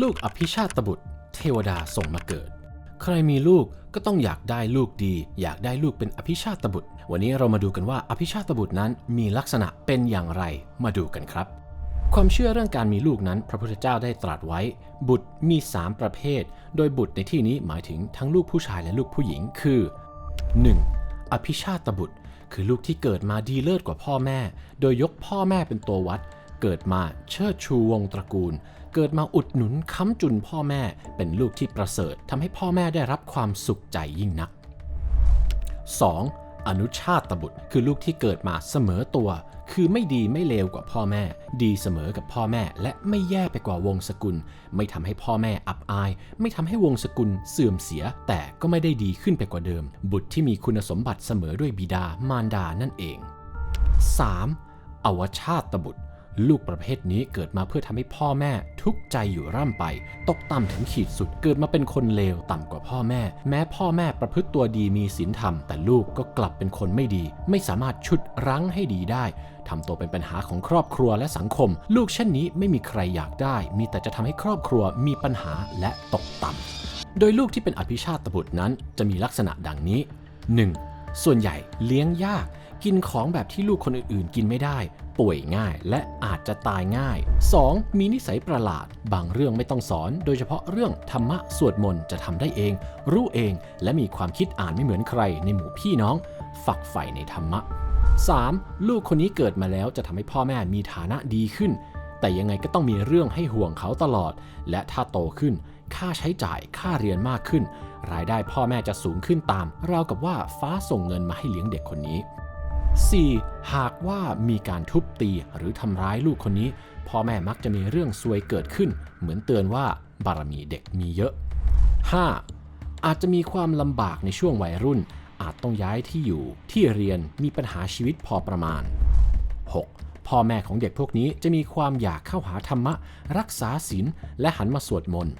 ลูกอภิชาตบุตร เทวดาส่งมาเกิด ใครมีลูกก็ต้องอยากได้ลูกดี อยากได้ลูกเป็นอภิชาตบุตร วันนี้เรามาดูกันว่าอภิชาตบุตรนั้นมีลักษณะเป็นอย่างไรมาดูกันครับ ความเชื่อเรื่องการมีลูกนั้น พระพุทธเจ้าได้ตรัสไว้ บุตรมี 3 ประเภท โดยบุตรในที่นี้หมายถึงทั้งลูกผู้ชายและลูกผู้หญิงคือ 1. อภิชาตบุตร คือลูกที่เกิดมาดีเลิศกว่าพ่อแม่ โดยยกพ่อแม่เป็นตัววัด เกิดมาเชิดชูวงศ์ตระกูล เกิดมาอุดหนุนค้ำจุนพ่อแม่เป็นลูกที่ประเสริฐทำให้พ่อแม่ได้รับความสุขใจยิ่งนัก 2. อนุชาตบุตรคือลูกที่เกิดมาเสมอตัว คือไม่ดีไม่เลวกว่าพ่อแม่ ดีเสมอกับพ่อแม่ และไม่แย่ไปกว่าวงศกุล ไม่ทำให้พ่อแม่อับอาย ไม่ทำให้วงศกุลเสื่อมเสีย แต่ก็ไม่ได้ดีขึ้นไปกว่าเดิม บุตรที่มีคุณสมบัติเสมอด้วยบิดามารดานั่นเอง 3. อวชาตบุตร ลูกประเภทนี้เกิดมาเพื่อทำให้พ่อแม่ทุกข์ใจอยู่ร่ำไป ตกต่ำถึงขีดสุดเกิดมาเป็นคนเลวต่ำกว่าพ่อแม่ แม้พ่อแม่ประพฤติตัวดีมีศีลธรรม แต่ลูกก็กลับเป็นคนไม่ดี ไม่สามารถชุดรั้งให้ดีได้ทำตัวเป็นปัญหาของครอบครัวและสังคม ลูกเช่นนี้ไม่มีใครอยากได้ มีแต่จะทำให้ครอบครัวมีปัญหาและตกต่ำโดยลูกที่เป็นอภิชาตบุตรนั้น จะมีลักษณะดังนี้ 1. ส่วนใหญ่เลี้ยงยากกินของแบบที่ลูกคนอื่นๆ กินไม่ได้ ป่วยง่ายและอาจจะตายง่าย 2. มีนิสัยประหลาด บางเรื่องไม่ต้องสอน โดยเฉพาะเรื่องธรรมะสวดมนต์จะทำได้เอง รู้เองและมีความคิดอ่านไม่เหมือนใครในหมู่พี่น้อง ฝักใฝ่ในธรรมะ 3. ลูกคนนี้เกิดมาแล้วจะทำให้พ่อแม่มีฐานะดีขึ้น แต่ยังไงก็ต้องมีเรื่องให้ห่วงเขาตลอด และถ้าโตขึ้น ค่าใช้จ่ายค่าเรียนมากขึ้น รายได้พ่อแม่จะสูงขึ้นตามราวกับว่าฟ้าส่งเงินมาให้เลี้ยงเด็กคนนี้ 4. หากว่ามีการทุบตีหรือทำร้ายลูกคนนี้ พ่อแม่มักจะมีเรื่องซวยเกิดขึ้น เหมือนเตือนว่าบารมีเด็กมีเยอะ 5. อาจจะมีความลำบากในช่วงวัยรุ่น อาจต้องย้ายที่อยู่ที่เรียนมีปัญหาชีวิตพอประมาณ 6. พ่อแม่ของเด็กพวกนี้จะมีความอยากเข้าหาธรรมะ รักษาศีลและหันมาสวดมนต์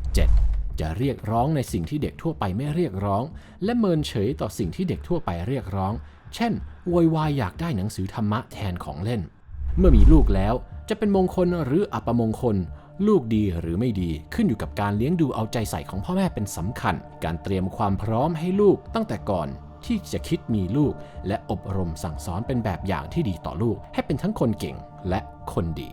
7. จะเรียกร้องในสิ่งที่เด็กทั่วไปไม่เรียกร้อง และเมินเฉยต่อสิ่งที่เด็กทั่วไปเรียกร้อง เช่นโวยวายอยากได้หนังสือธรรมะแทนของเล่น เมื่อมีลูกแล้วจะเป็นมงคลหรืออัปมงคล ลูกดีหรือไม่ดีขึ้นอยู่กับการเลี้ยงดูเอาใจใส่ของพ่อแม่เป็นสำคัญ การเตรียมความพร้อมให้ลูกตั้งแต่ก่อนที่จะคิดมีลูก และอบรมสั่งสอนเป็นแบบอย่างที่ดีต่อลูก ให้เป็นทั้งคนเก่งและคนดี